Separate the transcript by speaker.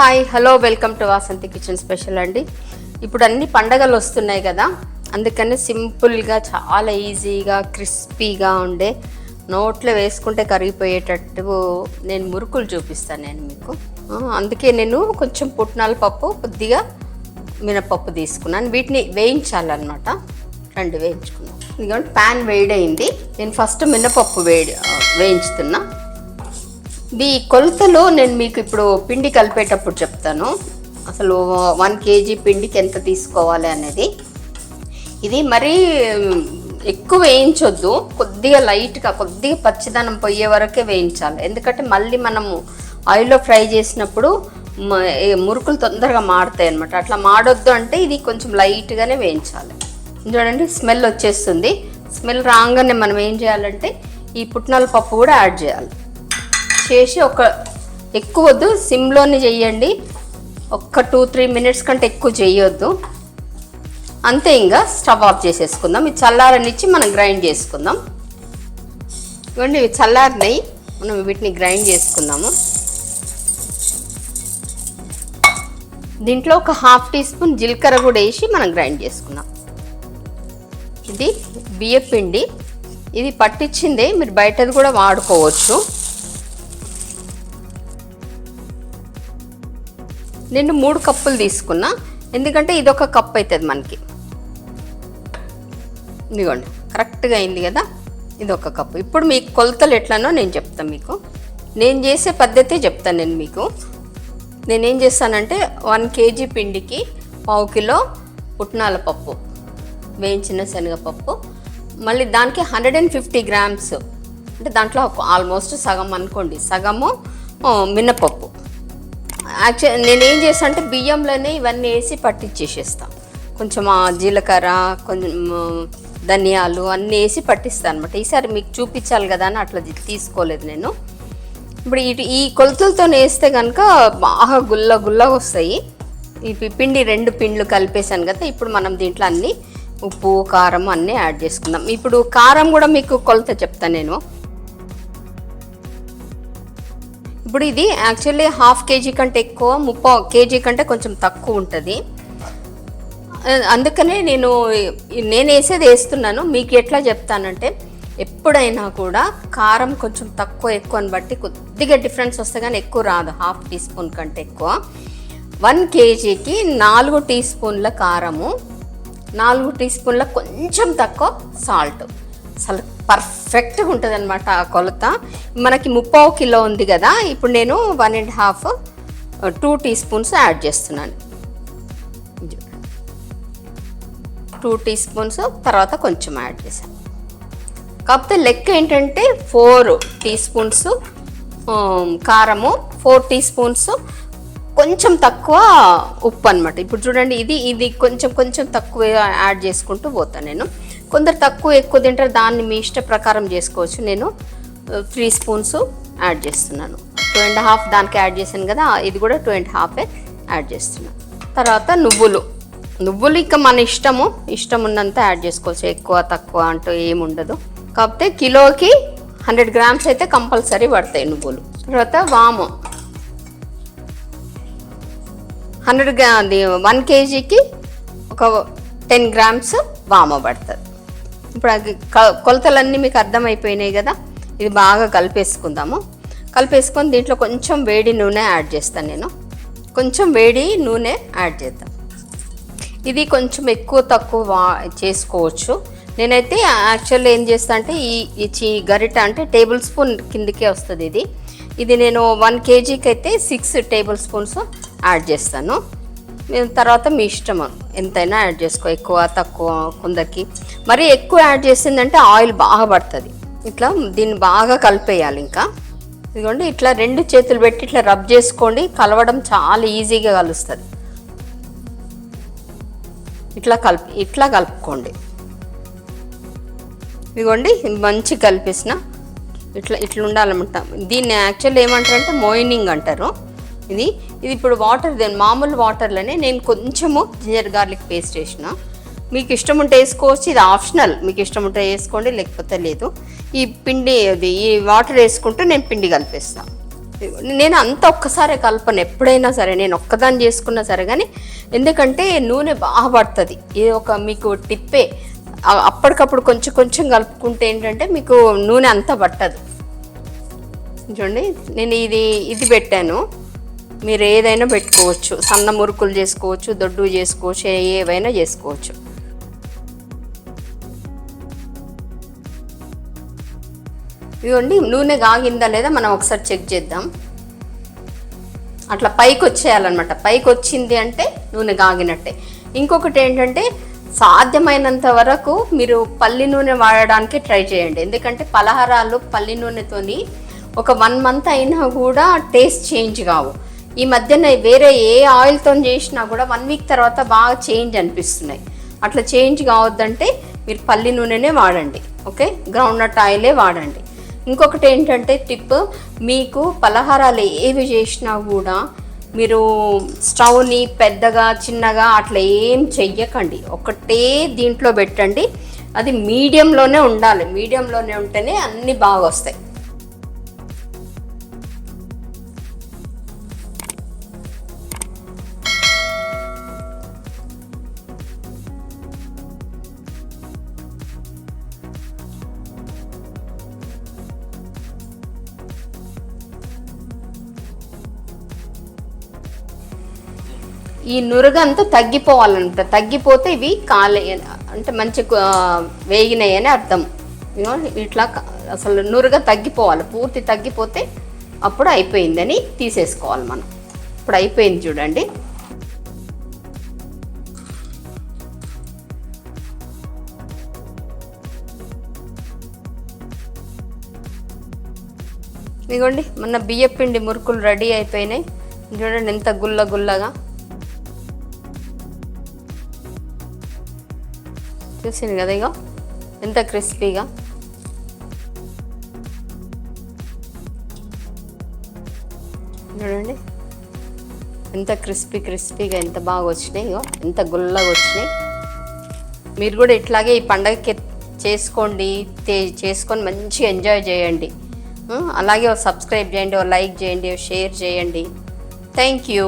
Speaker 1: Hi hello welcome to Vasanthi kitchen special అండి. ఇప్పుడు అన్ని పండగలు వస్తున్నాయి కదా అందుకని సింపుల్గా చాలా ఈజీగా క్రిస్పీగా ఉండే నోట్లో వేసుకుంటే కరిగిపోయేటట్టు నేను మురుకులు చూపిస్తాను నేను మీకు. అందుకే నేను కొంచెం పుట్నాల పప్పు కొద్దిగా మినపప్పు తీసుకున్నాను. వీటిని వేయించాలన్నమాట. రెండు వేయించుకున్నాను. ఎందుకంటే ప్యాన్ వేడైంది. నేను ఫస్ట్ మినపప్పు వేడి వేయించుతున్నా. ఇది కొలతలో నేను మీకు ఇప్పుడు పిండి కలిపేటప్పుడు చెప్తాను. అసలు వన్ కేజీ పిండికి ఎంత తీసుకోవాలి అనేది. ఇది మరీ ఎక్కువ వేయించొద్దు. కొద్దిగా లైట్గా కొద్దిగా పచ్చిదనం పోయే వరకే వేయించాలి. ఎందుకంటే మళ్ళీ మనము ఆయిల్లో ఫ్రై చేసినప్పుడు మురుకులు తొందరగా మాడతాయి అనమాట అట్లా మాడొద్దు అంటే ఇది కొంచెం లైట్గానే వేయించాలి. చూడండి స్మెల్ వచ్చేస్తుంది. స్మెల్ రాగానే మనం ఏం చేయాలంటే ఈ పుట్నాల పప్పు కూడా యాడ్ చేయాలి. చేసి ఒక ఎక్కువ వద్దు సిమ్లోనే చేయండి. ఒక్క టూ త్రీ మినిట్స్ కంటే ఎక్కువ చేయొద్దు. అంతే ఇంకా స్టవ్ ఆఫ్ చేసేసుకుందాం. ఇది చల్లారనిచ్చి మనం గ్రైండ్ చేసుకుందాం. ఇవ్వండి ఇవి చల్లారినాయి. మనం వీటిని గ్రైండ్ చేసుకుందాము. దీంట్లో ఒక హాఫ్ టీ స్పూన్ జీలకర్ర కూడా వేసి మనం గ్రైండ్ చేసుకుందాం. ఇది బియ్య పిండి ఇది పట్టించిందే మీరు బయటది కూడా వాడుకోవచ్చు. నేను మూడు కప్పులు తీసుకున్నా. ఎందుకంటే ఇది ఒక కప్ అవుతుంది మనకి. ఇదిగోండి కరెక్ట్గా అయింది కదా? ఇది ఒక కప్పు. ఇప్పుడు మీకు కొలతలు ఎట్లనో నేను చెప్తాను మీకు. నేను చేసే పద్ధతి చెప్తాను నేను మీకు. నేనేం చేస్తానంటే వన్ కేజీ పిండికి పావు కిలో పుట్నాల పప్పు వేయించిన శనగపప్పు. మళ్ళీ దానికి హండ్రెడ్ అండ్ ఫిఫ్టీ గ్రామ్స్ అంటే దాంట్లో ఆల్మోస్ట్ సగం అనుకోండి. సగము మినపప్పు. యాక్చువల్ నేనేం చేస్తాను అంటే బియ్యంలోనే ఇవన్నీ వేసి పట్టించేసేస్తాను కొంచెం జీలకర్ర కొంచెం ధనియాలు అన్నీ వేసి పట్టిస్తాను అనమాట ఈసారి మీకు చూపించాలి కదా అని అట్లా తీసుకోలేదు నేను. ఇప్పుడు ఇటు ఈ కొలతలతో వేస్తే కనుక బాగా గుల్ల గుల్లగా వస్తాయి. ఈ పిండి రెండు పిండ్లు కలిపేసాను కదా ఇప్పుడు మనం దీంట్లో అన్నీ ఉప్పు కారం అన్నీ యాడ్ చేసుకుందాం. ఇప్పుడు కారం కూడా మీకు కొలత చెప్తాను నేను. ఇప్పుడు ఇది యాక్చువల్లీ హాఫ్ కేజీ కంటే ఎక్కువ ముప్పై కేజీ కంటే కొంచెం తక్కువ ఉంటుంది. అందుకనే నేను నేను వేసేది వేస్తున్నాను. మీకు ఎట్లా చెప్తానంటే ఎప్పుడైనా కూడా కారం కొంచెం తక్కువ ఎక్కువ అని బట్టి కొద్దిగా డిఫరెన్స్ వస్తే కానీ ఎక్కువ రాదు. హాఫ్ టీ స్పూన్ కంటే ఎక్కువ. వన్ కేజీకి నాలుగు టీ స్పూన్ల కారము నాలుగు టీ స్పూన్ల కొంచెం తక్కువ సాల్ట్ అసలు పర్ఫెక్ట్గా ఉంటుంది అనమాట ఆ కొలత. మనకి ముప్పావు కిలో ఉంది కదా ఇప్పుడు నేను one and half two teaspoons add చేస్తున్నాను. టూ టీ స్పూన్స్ తర్వాత కొంచెం యాడ్ చేశాను కాకపోతే లెక్క ఏంటంటే ఫోర్ టీ స్పూన్స్ కారము ఫోర్ టీ స్పూన్స్ కొంచెం తక్కువ ఉప్పు అనమాట ఇప్పుడు చూడండి ఇది ఇది కొంచెం కొంచెం తక్కువ యాడ్ చేసుకుంటూ పోతాను నేను. కొందరు తక్కువ ఎక్కువ తింటారు దాన్ని మీ ఇష్ట ప్రకారం చేసుకోవచ్చు. నేను త్రీ స్పూన్స్ యాడ్ చేస్తున్నాను. టూ అండ్ హాఫ్ దానికి యాడ్ చేశాను కదా ఇది కూడా టూ అండ్ హాఫే యాడ్ చేస్తున్నాను. తర్వాత నువ్వులు. నువ్వులు ఇక మన ఇష్టము ఇష్టం ఉన్నంత యాడ్ చేసుకోవచ్చు. ఎక్కువ తక్కువ అంటూ ఏముండదు కాకపోతే కిలోకి హండ్రెడ్ గ్రామ్స్ అయితే కంపల్సరీ పడతాయి నువ్వులు. తర్వాత వాము. హండ్రెడ్ గ్రా వన్ కేజీకి ఒక టెన్ గ్రామ్స్ వామ పడుతుంది. ఇప్పుడు అది కొలతలన్నీ మీకు అర్థమైపోయినాయి కదా? ఇది బాగా కలిపేసుకుందాము. కలిపేసుకొని దీంట్లో కొంచెం వేడి నూనె యాడ్ చేస్తాను నేను. కొంచెం వేడి నూనె యాడ్ చేద్దాం. ఇది కొంచెం ఎక్కువ తక్కువ చేసుకోవచ్చు. నేనైతే యాక్చువల్లీ ఏం చేస్తా అంటే ఈ చి- గరిట అంటే టేబుల్ స్పూన్ కిందకే వస్తుంది ఇది. ఇది నేను వన్ కేజీకి అయితే సిక్స్ టేబుల్ స్పూన్స్ యాడ్ చేస్తాను. తర్వాత మీ ఇష్టం ఎంతైనా యాడ్ చేసుకో ఎక్కువ తక్కువ కొందరికి మరి ఎక్కువ యాడ్ చేసిందంటే ఆయిల్ బాగా పడుతుంది. ఇట్లా దీన్ని బాగా కలిపేయాలి ఇంకా. ఇదిగోండి ఇట్లా రెండు చేతులు పెట్టి ఇట్లా రబ్ చేసుకోండి. కలవడం చాలా ఈజీగా కలుస్తుంది. ఇట్లా కలిపి ఇట్లా కలుపుకోండి. ఇదిగోండి మంచి కలిపేసిన. ఇట్లా ఇట్లా ఉండాలన్నమాట. దీన్ని యాక్చువల్ ఏమంటారంటే మోయినింగ్ అంటారు. ఇది ఇది ఇప్పుడు వాటర్ దీని మామూలు వాటర్లోనే నేను కొంచెము జింజర్ గార్లిక్ పేస్ట్ వేసిన మీకు ఇష్టం ఉంటే వేసుకోవచ్చు ఇది ఆప్షనల్ మీకు ఇష్టం ఉంటే వేసుకోండి లేకపోతే లేదు. ఈ పిండి అది ఈ వాటర్ వేసుకుంటూ నేను పిండి కలిపేస్తాను నేను అంత ఒక్కసారే కలపను ఎప్పుడైనా సరే. నేను ఒక్కదాన్ని చేసుకున్నా సరే కానీ ఎందుకంటే నూనె బాగా పడుతుంది. ఇది ఒక మీకు టిప్పే అప్పటికప్పుడు కొంచెం కొంచెం కలుపుకుంటే ఏంటంటే మీకు నూనె అంతా పట్టదు. చూడండి నేను ఇది ఇది పెట్టాను. మీరు ఏదైనా పెట్టుకోవచ్చు. సన్న మురుకులు చేసుకోవచ్చు దొడ్డు చేసుకోవచ్చు ఏవైనా చేసుకోవచ్చు. ఇవ్వండి నూనె కాగిందా లేదా మనం ఒకసారి చెక్ చేద్దాం. అట్లా పైకి వచ్చేయాలన్నమాట. పైకి వచ్చింది అంటే నూనె కాగినట్టే ఇంకొకటి ఏంటంటే సాధ్యమైనంత వరకు మీరు పల్లి నూనె వాడడానికి ట్రై చేయండి. ఎందుకంటే పలహారాలు పల్లి నూనెతోని ఒక వన్ మంత్ అయినా కూడా టేస్ట్ చేంజ్ కావు. ఈ మధ్యన వేరే ఏ ఆయిల్తో చేసినా కూడా వన్ వీక్ తర్వాత బాగా చేంజ్ అనిపిస్తున్నాయి. అట్లా చేంజ్ కావద్దంటే మీరు పల్లి నూనెనే వాడండి ఓకే? గ్రౌండ్ నట్ ఆయిలే వాడండి. ఇంకొకటి ఏంటంటే టిప్ మీకు పలహారాలు ఏవి చేసినా కూడా మీరు స్టవ్ని పెద్దగా చిన్నగా అట్లా ఏం చెయ్యకండి. ఒకటే దీంట్లో పెట్టండి. అది మీడియంలోనే ఉండాలి. మీడియంలోనే ఉంటేనే అన్నీ బాగా వస్తాయి ఈ నురగంతా తగ్గిపోవాలన్నమాట తగ్గిపోతే ఇవి కాలే అంటే మంచి వేగినాయి అని అర్థం. యూనో ఇట్లా అసలు నురగ తగ్గిపోవాలి. పూర్తి తగ్గిపోతే అప్పుడు అయిపోయిందని తీసేసుకోవాలి మనం. ఇప్పుడు అయిపోయింది చూడండి. ఇదిగోండి మొన్న బియ్యపిండి మురుకులు రెడీ అయిపోయినాయి. చూడండి ఎంత గుల్ల గుల్లగా చూసింది కదా ఇగో. ఎంత క్రిస్పీగా. చూడండి. ఎంత క్రిస్పీ క్రిస్పీగా ఎంత బాగా వచ్చినాయి ఇగో. ఎంత గుల్లగా వచ్చినాయి. మీరు కూడా ఇట్లాగే ఈ పండగకి చేసుకోండి చేసుకొని మంచిగా ఎంజాయ్ చేయండి. అలాగే సబ్స్క్రైబ్ చేయండి ఓ లైక్ చేయండి ఓ షేర్ చేయండి. Thank you.